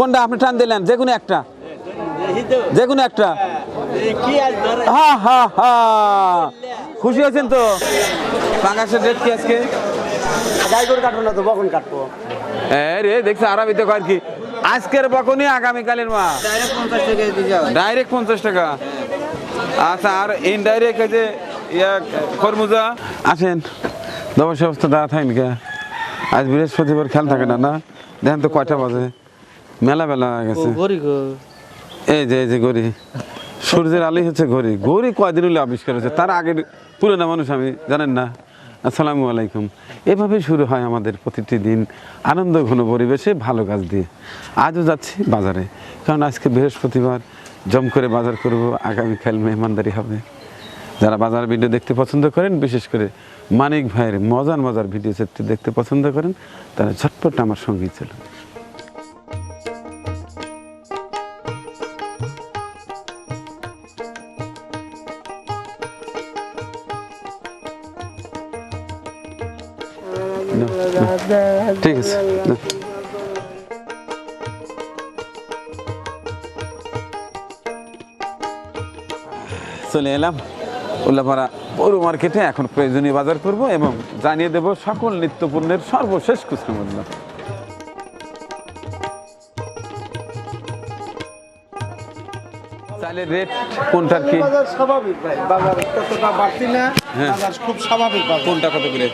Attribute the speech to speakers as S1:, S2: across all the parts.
S1: কোনটা আপনি টান দিলেন? যে কোনো একটা। যে কোনো একটা। হা হা হা খুশি হয়েছেন তো? পাঙ্গাসের রেট কি আজকে?
S2: গাই করে কাটবো না তো বকন কাটবো।
S1: রে দেখছি আরামিতে কয় কি? আজকের বকনি আগামীকালের মা। ডাইরেক্ট পঞ্চাশ টাকা। আচ্ছা আর ইনডাইরেক্ট যে ইয়া খরমুজা। আসেন। দশ অবস্থা দাঁড়া থাকেন কে? আজ বৃহস্পতিবার খেয়াল থাকে না না? দেখেন তো কয়টা বাজে। মেলা বেলা হয়ে গেছে। এই যে এই যে গড়ি সূর্যের আলোই হচ্ছে ঘড়ি ঘড়ি কয়দিন হলে আবিষ্কার হয়েছে? তার আগের পুরোনো মানুষ আমি জানেন না? আসসালামু আলাইকুম। এভাবে শুরু হয় আমাদের প্রতিটি দিন। আনন্দ ঘন পরিবেশে ভালো কাজ দিয়ে। আজও যাচ্ছি বাজারে। কারণ আজকে বৃহস্পতিবার জম করে বাজার করব। আগামীকাল মেহমানদারি হবে। যারা বাজার ভিডিও দেখতে পছন্দ করেন বিশেষ করে মানিক ভাইয়ের মজার মজার ভিডিও দেখতে পছন্দ করেন তারা ঝটপট আমার সঙ্গেই চলুন। ঠিক আছে। চলে এলাম উল্লাপাড়া পৌর মার্কেটে, এখন প্রয়োজনীয় বাজার করব এবং জানিয়ে দেব সকল নিত্যপণ্যের সর্বশেষ খুচরো মূল্য চালের রেট কোনটার কি
S2: স্বাভাবিক ভাই, বাজার বাড়তি না। বাজার খুব স্বাভাবিক বাজার।
S1: কোনটা কত করে?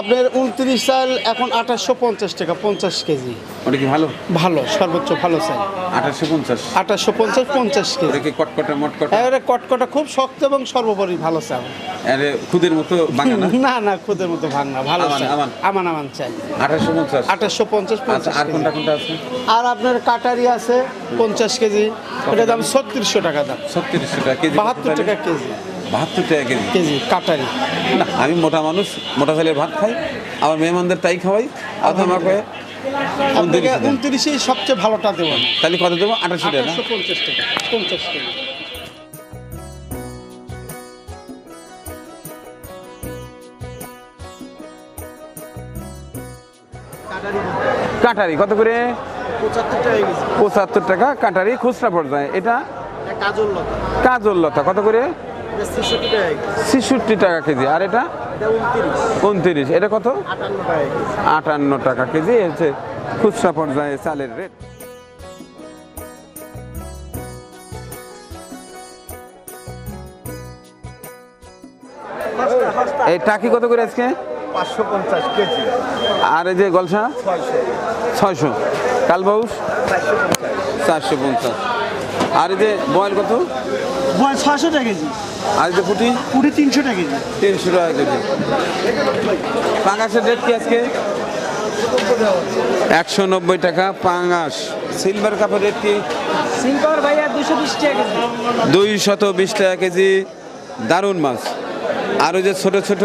S2: আপনার উনত্রিশ চাল এখন আঠাশশো পঞ্চাশ টাকা পঞ্চাশ কেজি।
S1: ওটা কি ভালো?
S2: ভালো সর্বোচ্চ ভালো চাল।
S1: আঠাশশো পঞ্চাশ।
S2: আঠাশশো পঞ্চাশ পঞ্চাশ
S1: ওটা
S2: কেজি
S1: কি কটকটা মটকটা?
S2: এবারে কটকটা খুব শক্ত এবং সর্বোপরি ভালো চাল।
S1: আরে খুদের মতো বাঙা না?
S2: না না খুদের মতো ভাঙনা ভালো
S1: আমান,
S2: চাল।
S1: আমান।
S2: আমান চাল।
S1: আঠাশশো পঞ্চাশ।
S2: আঠাশশো পঞ্চাশ
S1: আচ্ছা
S2: পঞ্চাশ
S1: আর কোনটা কোনটা আছে?
S2: আর আপনার কাটারি আছে পঞ্চাশ কেজি। এটার দাম ছত্রিশশো টাকা দাম।
S1: ছত্রিশশো টাকা কেজি
S2: বাহাত্তর টাকা কেজি।
S1: বাহাত্তর টাকা কেজি।
S2: কেজি কাটারি।
S1: না আমি মোটা মানুষ মোটা চালের ভাত খাই আমার মেহমানদের তাই খাওয়াই আধা আমাকে
S2: আপনাকে উনত্রিশেই সবচেয়ে ভালোটা দেবেন
S1: তাহলে কত দেবো? আঠাশশো টাকা
S2: পঞ্চাশ টাকা পঞ্চাশ কেজি
S1: কাটারি কত করে?
S2: পঁচাত্তর টাকা
S1: টাকা কাটারি খুচরা পর্যায়ে। এটা
S2: কাজল লতা।
S1: কাজল লতা কত করে?
S2: ছেষট্টি টাকা কেজি।
S1: আর এটা?
S2: উনত্রিশ।
S1: এটা কত?
S2: আটান্ন টাকা কেজি।
S1: হচ্ছে খুচরা পর্যায়ে চালের রেট। এই টাকি কত করে আজকে?
S2: পাঁচশো পঞ্চাশ কেজি।
S1: আর এই যে গলসা?
S2: ছয়শো।
S1: কালবাউস?
S2: চারশো পঞ্চাশ।
S1: আর এই যে বয়েল কত?
S2: বয় ছয়শো টাকা কেজি।
S1: আর এই যে ফুটি?
S2: কুড়ি তিনশো টাকা কেজি।
S1: তিনশো টাকা কেজি। পাঙ্গাসের রেট কি আজকে? একশো নব্বই টাকা পাঙ্গাস। সিলভার কাপের রেট কি?
S2: সিলভার ভাইয়া দুশো বিশ টাকা কেজি।
S1: দুই শত বিশ টাকা কেজি। দারুণ মাছ। আর ওই যে ছোট ছোট?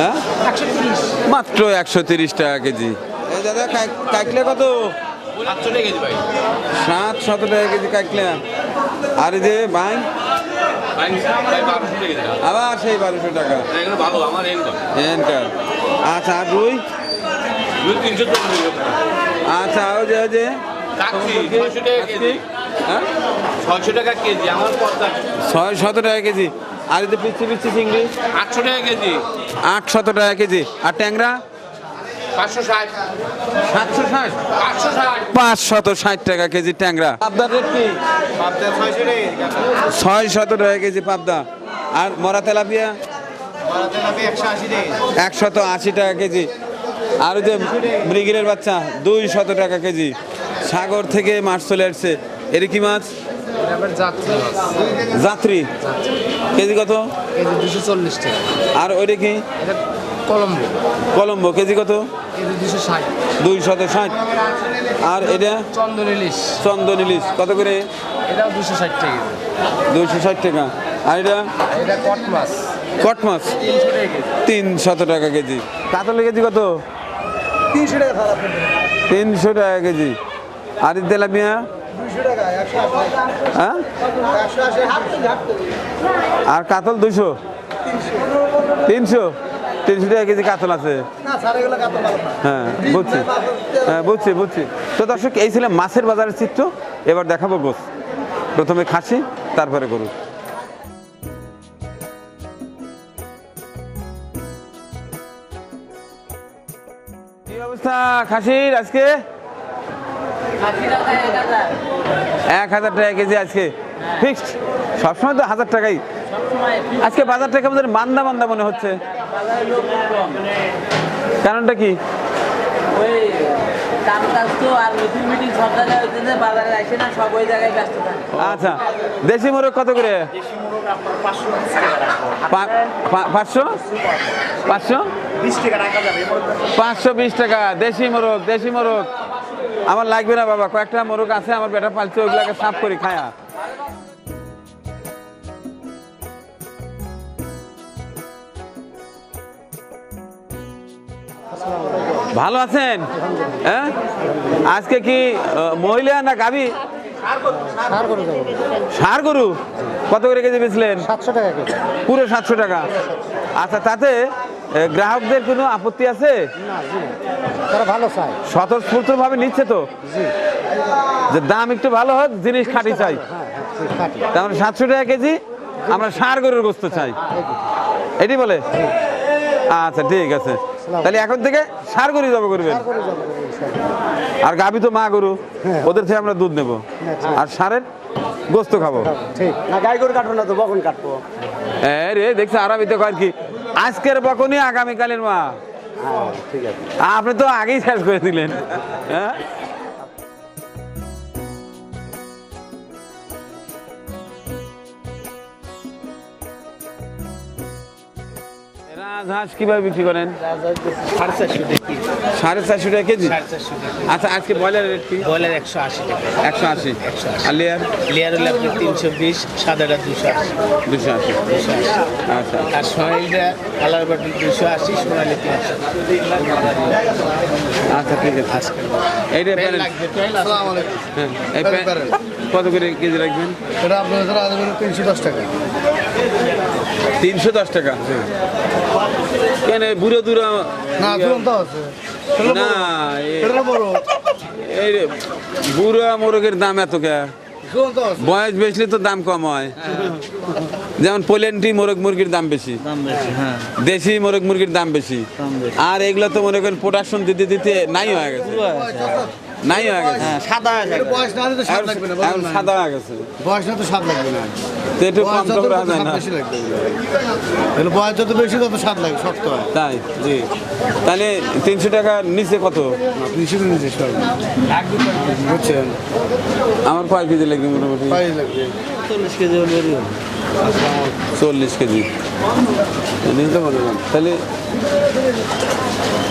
S1: হ্যাঁ? মাত্র একশো তিরিশ টাকা কেজি। দাদা কাকলে কত? সাত শত টাকা কেজি কাকলে আর যে বাইন। আবার সেই বারোশো টাকা। এনকার। আচ্ছা আর রুই? আচ্ছা আর যে যে।
S3: ছয়শো টাকা কেজি।
S1: হ্যাঁ?
S3: টাকা কেজি আমার
S1: ছয় শত টাকা কেজি। আর পিচ্ছি পিচ্ছি চিংড়ি?
S3: আটশো টাকা কেজি।
S1: আট শত টাকা কেজি। আর ট্যাংরা?
S3: পাঁচশো ষাট।
S1: টাকা কেজি ট্যাংরা। পাবদার রেট কি? ছয় শত টাকা কেজি। পাবদা। আর মরা তেলাপিয়া? একশত আশি টাকা কেজি। আর যে মৃগিলের বাচ্চা দুই শত টাকা কেজি। সাগর থেকে মাছ চলে আসছে। এর কি মাছ? যাত্রী কেজি কত?
S2: দুশো চল্লিশ টাকা।
S1: আর ওইটা কি?
S2: কলম্বো।
S1: কলম্বো। কেজি কত?
S2: দুশো ষাট।
S1: আর এটা?
S2: চন্দন ইলিশ
S1: চন্দন ইলিশ কত করে?
S2: এটাও দুশো ষাট টাকা
S1: দুইশো ষাট টাকা। আর এটা?
S2: এটা কট মাছ।
S1: কট মাছ?
S2: তিনশো টাকা কেজি।
S1: টাকা কেজি। কত?
S2: তিনশো টাকা খারাপ
S1: তিনশো টাকা কেজি। আর তেলাপিয়া? হ্যাঁ? আর কাতল দুশো তিনশো? তিনশো টাকা কেজি কাতল আছে। হ্যাঁ বুঝছি। হ্যাঁ বুঝছি বুঝছি। তো দর্শক এই ছিল মাছের বাজারের চিত্র। এবার দেখাবো গোস। প্রথমে খাসি তারপরে গরু। কি অবস্থা খাসির আজকে? এক হাজার। টাকা কেজি আজকে। ফিক্সড। সবসময় তো হাজার টাকাই। আজকে বাজার থেকে আমাদের মান্দা মান্দা মনে হচ্ছে। কারণটা কি?
S4: ওই কাম কাজ তো আর মিটিং মিটিং সব জায়গায় হইতেছে বাজারে আসে না সব ওই জায়গায়
S1: আচ্ছা দেশি মোরগ কত করে? পাঁচশো পাঁচশো? পাঁচশো বিশ টাকা দেশি মোরগ দেশি মোরগ। আমার লাগবে না বাবা কয়েকটা মোরগ আছে আমার বেটা পালছে ওগুলাকে সাফ করি খায়া। ভালো আছেন? হ্যাঁ? আজকে কি মহিলা না গাভী? সার গরু। কত করে কেজি বেচলেন?
S2: সাতশো টাকা
S1: পুরো সাতশো টাকা। আচ্ছা তাতে গ্রাহকদের কোনো আপত্তি আছে? স্বতঃস্ফূর্ত ভাবে নিচ্ছে তো? যে দাম একটু ভালো হোক, জিনিস খাঁটি চাই। তার মানে সাতশো টাকা কেজি, আমরা সার গরুর গোস্ত চাই। এটি বলে? আচ্ছা ঠিক আছে। তাহলে এখন থেকে সার গরু জব করবেন। আর গাবি তো মা গরু ওদের থেকে আমরা দুধ নেব। আর সারের গোস্ত খাব।
S2: ঠিক। না গাই গরু কাটবো না তো বকন কাটবো।
S1: এ রে দেখছি আরামিতে কয় কি? আজকের বকনই আগামীকালের মা। আপনি তো আগেই শেষ করে দিলেন। হ্যাঁ? রাজহাঁস কীভাবে বিক্রি করেন?
S3: সাড়ে চারশো টাকা
S1: কেজি? আচ্ছা আজকে ব্রয়লার রেট কি?
S3: ব্রয়লার একশো আশি। টাকা
S1: একশো আশি আর লেয়ার?
S3: লেয়ার হলে আপনার তিনশো বিশ সাদাটা দুশো আশি।
S1: দুশো আশি
S3: দুশো আশি
S1: আচ্ছা
S3: আর সোনালিটা কালার বাটি দুশো আশি সোনালি তিনশো
S1: আচ্ছা ঠিক আছে এইটা হ্যাঁ এই কত করে কেজি রাখবেন?
S2: এটা আপনাদের তিনশো দশ টাকা।
S1: তিনশো দশ টাকা। কেন বুড়ো দূরা
S2: না বড়।
S1: মোরগের দাম এত কে? বয়স বেশি তো দাম কম হয়। যেমন পোলেন্টি মোরগ মুরগির দাম বেশি। দেশি মোরগ মুরগির দাম বেশি। আর এগুলো তো মনে করেন প্রোডাকশন দিতে দিতে নাই হয়ে গেছে। নাই হয়ে গেছে।
S2: বয়স না হলে তো স্বাদ
S1: এখন-
S2: লাগবে না
S1: এখন সাদা হয়ে গেছে।
S2: বয়স না তো স্বাদ লাগবে না।
S1: তো একটু কম টম
S2: যত
S1: যায় না?
S2: বেশি বয়স যত বেশি তত স্বাদ লাগে শক্ত হয়।
S1: তাই
S2: জি।
S1: তাহলে তিনশো টাকার নিচে কত?
S2: তিনশো নিচে সব। বুঝছেন?
S1: আমার কয় কেজি লাগবে মোটামুটি?
S2: লাগবে? চল্লিশ কেজি হলে।
S1: চল্লিশ কেজি। তাহলে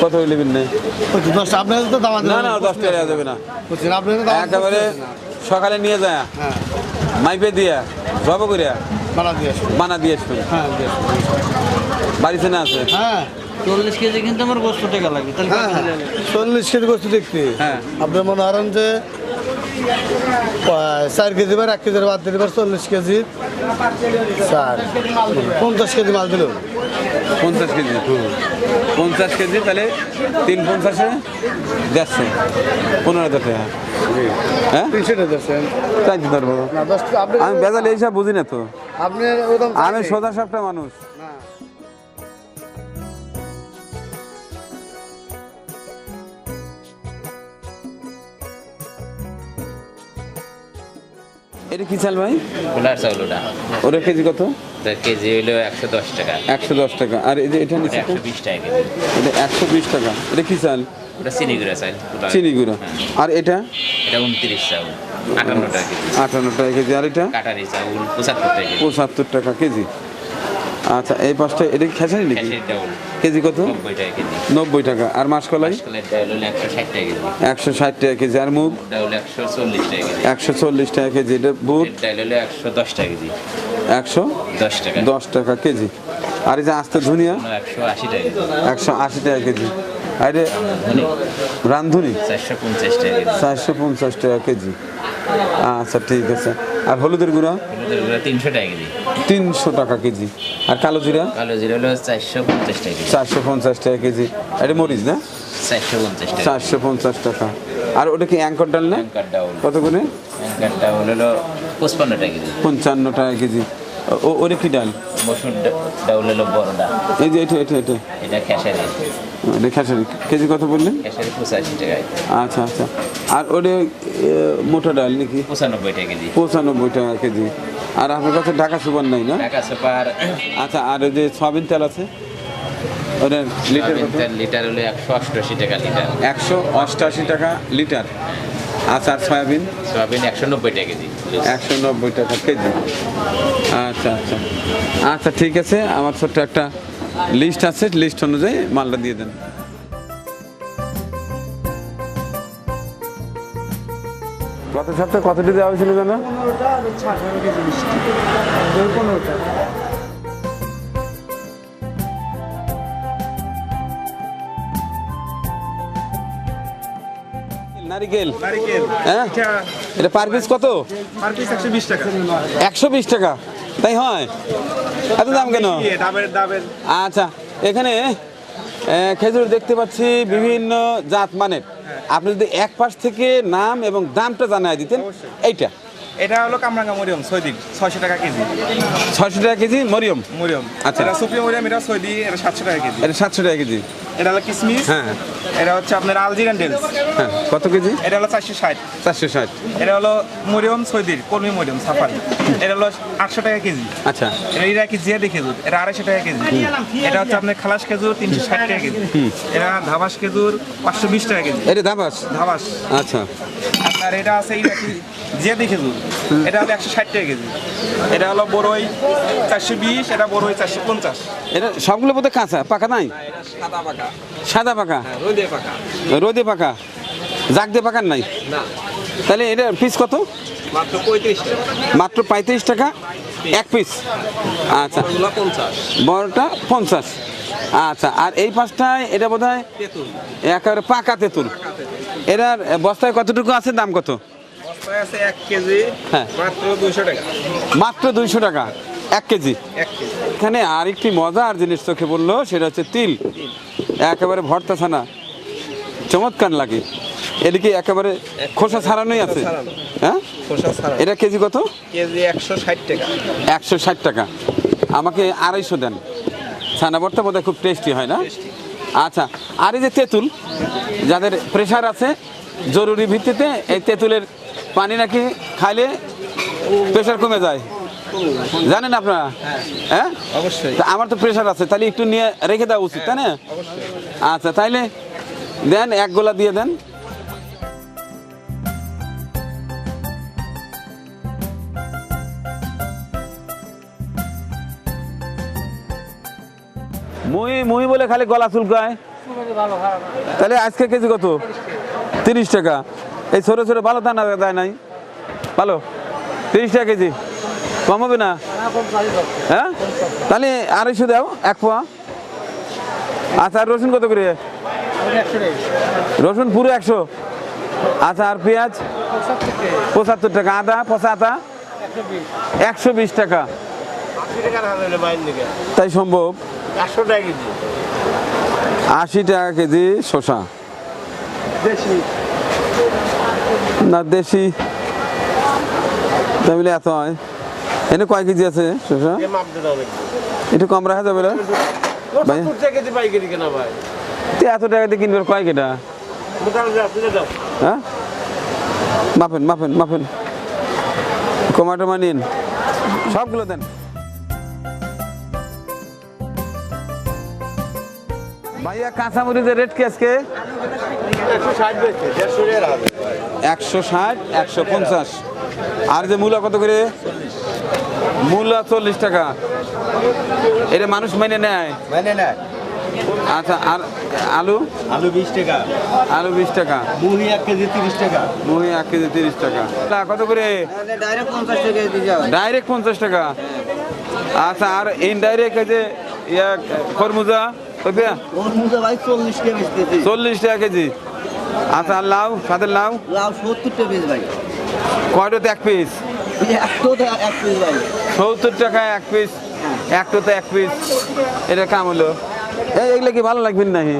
S1: কত নেবেন না
S2: দশটা আপনাদের তো দাম
S1: না না? দশ টাকা দেওয়া না।
S2: বুঝছেন আপনাদের
S1: একেবারে সকালে নিয়ে যায়
S2: হ্যাঁ।
S1: মাইপে দিয়া জব করিয়া
S2: বানা দিয়ে আসুন
S1: বানা দিয়ে আসবেন
S2: হ্যাঁ
S1: বাড়িতে না আছে?
S2: হ্যাঁ।
S4: চল্লিশ কেজি কিন্তু আমার গোস্ত টাকা লাগবে
S2: হ্যাঁ। চল্লিশ কেজি করতে দেখতে।
S1: হ্যাঁ।
S2: আপনি মনে করেন যে চার কেজি বার এক কেজির বাদ দিতে পারে চল্লিশ কেজি। চার। পঞ্চাশ কেজি মাল দিল।
S1: পঞ্চাশ কেজি পঞ্চাশ কেজি তাহলে তিন পঞ্চাশে দেড়শো। পনেরো হাজার টাকা। হ্যাঁ? তাই ধরবো। আমি বেজাল এইসব বুঝি না তো।
S2: আপনি
S1: আমি সোজা সাপটা মানুষ। এটা কি চাল ভাই?
S5: কুলার চাউল ওটা।
S1: ওটা কেজি কত?
S5: কেজি হইল একশো দশ টাকা।
S1: একশো দশ টাকা। আর এই যে এটা নিচে
S5: একশো বিশ টাকা
S1: এটা একশো বিশ টাকা। এটা কি চাল?
S5: ওটা চিনি গুঁড়া চাল।
S1: চিনি গুঁড়ো।
S5: হ্যাঁ,
S1: আর এটা?
S5: এটা উনত্রিশ চাউল। আটান্ন টাকা কেজি।
S1: আটান্ন টাকা কেজি। আর এটা?
S5: কাটারি চাউল পঁচাত্তর টাকা
S1: পঁচাত্তর টাকা কেজি। আচ্ছা এই পাঁচটা এটা খেসারি নাকি?
S5: ক্যাশের ডাউল।
S1: কেজি কত
S5: নব্বই টাকা
S1: আর মাসকলাই
S5: একশো ষাট টাকা কেজি
S1: আর মুগ
S5: একশো চল্লিশ টাকা কেজি
S1: এটা বুট
S5: একশো দশ টাকা কেজি
S1: একশো
S5: দশ টাকা
S1: দশ টাকা কেজি আর এই যে আস্তে ধনিয়া
S5: কোনো একশো আশি টাকা কেজি
S1: একশো আশি টাকা কেজি আর রান্ধুনি
S5: চারশো পঞ্চাশ টাকা
S1: চারশো পঞ্চাশ টাকা কেজি আচ্ছা ঠিক আছে আর হলুদের গুঁড়া?
S5: হলুদের গুঁড়া তিনশো টাকা কেজি।
S1: তিনশো টাকা কেজি। আর কালো জিরা?
S5: কালো জিরা হলো চারশো পঞ্চাশ টাকা কেজি।
S1: চারশো পঞ্চাশ টাকা কেজি। এটা মরিচ না?
S5: চারশো পঞ্চাশ টাকা।
S1: চারশো পঞ্চাশ টাকা। আর ওটা কি অ্যাঙ্কর ডাল না? কত করে?
S5: অ্যাঙ্কার ডাউল হলো পঁচপান্ন টাকা কেজি।
S1: পঞ্চান্ন টাকা কেজি। ও ওটা কি ডাল?
S5: মসুর ডাল হলো ডাল।
S1: এই যে এটা এটা এটা।
S5: এটা খেসারি।
S1: এটা খেসারি কেজি কত বললেন? আচ্ছা আচ্ছা। আর ওটা মোটা ডাল নাকি?
S5: পঁচানব্বই টাকা কেজি।
S1: পঁচানব্বই টাকা কেজি। আর আপনার কাছে ঢাকা সুপার নাই না?
S5: সুপার।
S1: আচ্ছা আর ওই যে সয়াবিন তেল আছে? ওটা লিটার কত?
S5: লিটার হলো একশো অষ্টআশি টাকা লিটার।
S1: একশো অষ্টআশি টাকা লিটার। আচ্ছা আর সয়াবিন?
S5: সয়াবিন একশো নব্বই টাকা কেজি।
S1: একশো নব্বই টাকা কেজি। আচ্ছা আচ্ছা। আচ্ছা ঠিক আছে। আমার ছোট্ট একটা লিস্ট আছে লিস্ট অনুযায়ী মালটা দিয়ে দেন। গত সপ্তাহে কতটি দেওয়া হয়েছিল নারিকেল।
S2: নারিকেল।
S1: হ্যাঁ? এটা পার পিস কত?
S2: পার পিস একশো বিশ টাকা।
S1: একশো বিশ টাকা। তাই হয়? এত দাম কেন? আচ্ছা এখানে খেজুর দেখতে পাচ্ছি বিভিন্ন জাত মানের। আপনি যদি এক পাশ থেকে নাম এবং দামটা জানাই দিতেন এইটা।
S6: এটা হলো কামরাঙ্গা মরিয়ম সৈদিক ছয়শো টাকা কেজি।
S1: ছয়শো টাকা কেজি? মরিয়ম?
S6: মরিয়ম।
S1: আচ্ছা।
S6: এটা সুপ্রিয় মরিয়ম এটা সৈদি এটা সাতশো টাকা কেজি।
S1: এটা সাতশো টাকা কেজি।
S6: এটা হলো কিসমিস।
S1: হ্যাঁ।
S6: এটা হচ্ছে আপনার আলজিরান ডেলস
S1: হ্যাঁ কত কেজি?
S6: এটা হলো চারশো ষাট।
S1: চারশো ষাট।
S6: এটা হলো মরিয়ম সৈদির কলমি মরিয়ম সাফারি। এটা হলো আটশো টাকা কেজি।
S1: আচ্ছা।
S6: এটা ইরাকি জিয়াদি খেজুর। এটা আড়াইশো টাকা কেজি। এটা হচ্ছে আপনার খালাস খেজুর তিনশো ষাট টাকা কেজি। এটা ধাবাস খেজুর পাঁচশো বিশ টাকা কেজি।
S1: এটা দাবাস
S6: ধাবাস।
S1: আচ্ছা।
S6: আপনার এটা আছে জিয়াদি খেজুর এটা হলো একশো ষাট টাকা কেজি। এটা হলো বড়ই চারশো বিশ এটা বড়ই চারশো পঞ্চাশ।
S1: এটা সবগুলো বোধহয় কাঁচা পাকা নাই?
S6: সাদা পাকা।
S1: সাদা পাকা?
S6: রোদে পাকা।
S1: রোদে পাকা? জাগ দিয়ে পাকার নাই?
S6: না।
S1: তাহলে এটা পিস কত?
S6: মাত্র পঁয়ত্রিশ টাকা।
S1: মাত্র পঁয়ত্রিশ টাকা? এক পিস আচ্ছা।
S6: পঞ্চাশ।
S1: বড়টা পঞ্চাশ। আচ্ছা আর এই পাঁচটায় এটা বোধ হয়
S6: তেঁতুল।
S1: একেবারে পাকা তেঁতুল। এটার বস্তায় কতটুকু আছে দাম কত? হ্যাঁ।
S6: মাত্র দুইশো টাকা।
S1: এক কেজি। এখানে আরেকটি মজার জিনিস চোখে বলল সেটা হচ্ছে তিল। একেবারে ভর্তা ছানা চমৎকার লাগে। এদিকে একেবারে খোসা ছাড়ানোই আছে। হ্যাঁ? এটা কেজি কত?
S6: কেজি একশো ষাট টাকা।
S1: একশো ষাট টাকা। আমাকে আড়াইশো দেন। ছানা ভর্তা বোধহয় খুব টেস্টি হয় না? আচ্ছা আর এই যে তেঁতুল যাদের প্রেশার আছে জরুরি ভিত্তিতে এই তেঁতুলের পানি নাকি খাইলে প্রেশার কমে যায়? জানেন আপনারা? হ্যাঁ
S6: অবশ্যই।
S1: তা আমার তো প্রেশার আছে তাহলে একটু নিয়ে রেখে দেওয়া উচিত তাই না? আচ্ছা তাইলে দেন এক গোলা দিয়ে দেন। মুই মুই বলে খালি গলা চুলকায়। তাহলে আজকে কেজি কত? তিরিশ টাকা। এই ছোটো ছোটো ভালো দানা দেয় নাই। ভালো? তিরিশ টাকা কেজি। কম হবে না? হ্যাঁ? তাহলে আড়াইশো দাও, এক পোয়া। আচ্ছা আর রসুন কত করে? রসুন পুরো একশো। আচ্ছা আর পেঁয়াজ? পঁচাত্তর টাকা। আদা পচা আদা একশো বিশ টাকা। তাই সম্ভব।
S2: একশো টাকা কেজি।
S1: আশি টাকা কেজি শসা। না দেশি। তাহলে এত হয়। এনে কয় কেজি আছে
S2: মাপ
S1: একটু কম রাখা যাবে না? ভাই। এত টাকা দিয়ে কিনবে কয় কেটা? হ্যাঁ? মাপেন মাপেন মাপেন। টমাটো নিন সবগুলো দেন। ভাইয়া কাঁচামরিচের রেট কি আজকে?
S2: একশো ষাট
S1: একশো পঞ্চাশ। আর যে মূলা কত করে? মূলা চল্লিশ টাকা। এটা মানুষ মেনে নেয়।
S2: মানে না
S1: আচ্ছা আর আলু?
S2: আলু বিশ টাকা।
S1: আলু বিশ টাকা।
S2: মুড়ি এক কেজি তিরিশ টাকা।
S1: মুহি এক কেজি তিরিশ টাকা। কত করে?
S4: ডাইরেক্ট পঞ্চাশ টাকা
S1: ডাইরেক্ট পঞ্চাশ টাকা। আচ্ছা আর ইনডাইরেক্ট যে ইয়া খরমুজা?
S4: চল্লিশ টাকা বেচতেছি
S1: চল্লিশ টাকা কেজি। আচ্ছা আর লাউ? সাথে লাউ?
S4: লাউ সত্তর টাকা বেচ ভাই।
S1: কয়টাতে এক পিস সত্তর টাকা এক পিস একটোতে এক পিস এটা কাম হলো? এই এগুলো কি ভালো লাগবে নাকি?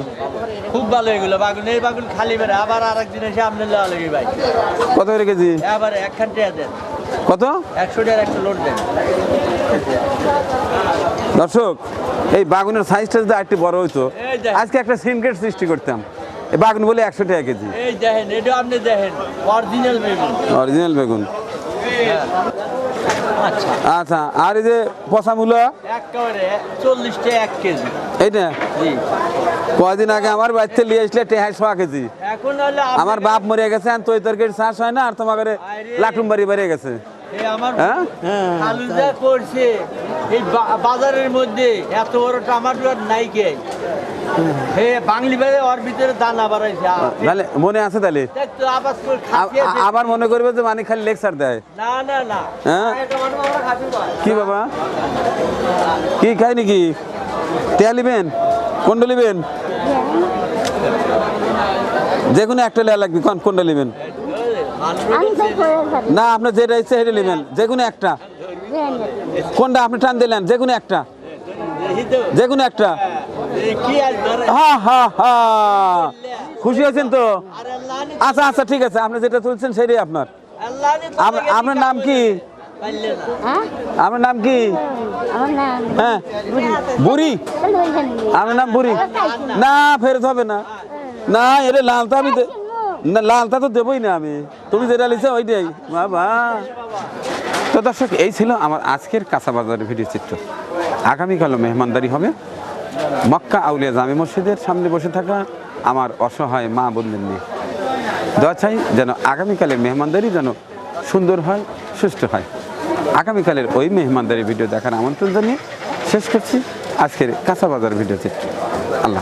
S4: খুব ভালো এগুলো। বাগুন এই বাগুন খালি বেড়ে। আবার আর একদিন এসে আপনি লেওয়া লাগবে ভাই।
S1: কত করে কেজি?
S4: আবার একখান টাকা দেন।
S1: কত?
S4: একশো টাকার একটা লোড দেন।
S1: দর্শক এই বাগুনের সাইজটা যদি একটু বড় হইতো আজকে একটা সিনক্রেট সৃষ্টি করতাম। এই বাগুন বলে একশো টাকা কেজি।
S4: এই দেখেন এটা আপনি দেখেন অরিজিনাল বেগুন।
S1: অরিজিনাল বেগুন।
S4: আচ্ছা।
S1: আচ্ছা আর এই যে পচা মূলো?
S4: চল্লিশ টাকা এক কেজি।
S1: এইটা? কয়দিন আগে আমার বাড়িতে নিয়ে আসলে টেহাই সোয়া কেজি। আমার বাপ মরে গেছে আর তৈ তরকারি চাষ হয় না আর তোমার ঘরে লাটুম বাড়ি বেড়ে গেছে। হ্যাঁ?
S4: করছে। এই বাজারের মধ্যে এত বড় টমাটো আর নাই কে? হে বাংলি বাজে ওর ভিতরে দানা বাড়াইছে। আ-
S1: তাহলে মনে আছে তাহলে? আবার মনে করবে যে মানে খালি লেকচার দেয়। হ্যাঁ। কি বাবা? কি খাই নাকি? তেয়া লিবেন? কোনটা লিবেন? যে কোনো একটা লেয়া লাগবে কোন কোনটা লিবেন? না আপনার যেটা ইচ্ছে সেটা নেবেন। যে কোনো একটা। কোনটা আপনি টান দিলেন? যে কোনো একটা। যে কোনো একটা।
S4: আজ ধরে
S1: হা হা হা খুশি হয়েছেন তো? আচ্ছা আচ্ছা ঠিক আছে। আপনি যেটা তুলছেন সেটাই আপনার। আপনার নাম কি?
S7: হ্যাঁ
S1: আপনার নাম কি? হ্যাঁ। বুড়ি? আপনার নাম বুড়ি? না, ফেরত হবে না। না এটা লাল তো আমি না লালটা তো দেবই না আমি। তুমি যেটা লিখছো ওইটাই। বাবা। তো দর্শক, এই ছিল আমার আজকের কাঁচা বাজারের ভিডিও চিত্র। আগামীকালও মেহমানদারি হবে। মক্কা আউলিয়া জামে মসজিদের সামনে বসে থাকা আমার অসহায় মা বললেন নিয়ে। দোয়া চাই যেন আগামীকালের মেহমানদারি যেন সুন্দর হয়, সুস্থ হয়। আগামীকালের ওই মেহমানদারি ভিডিও দেখার আমন্ত্রণ জানিয়ে শেষ করছি আজকের কাঁচা বাজার ভিডিও চিত্র। আল্লাহ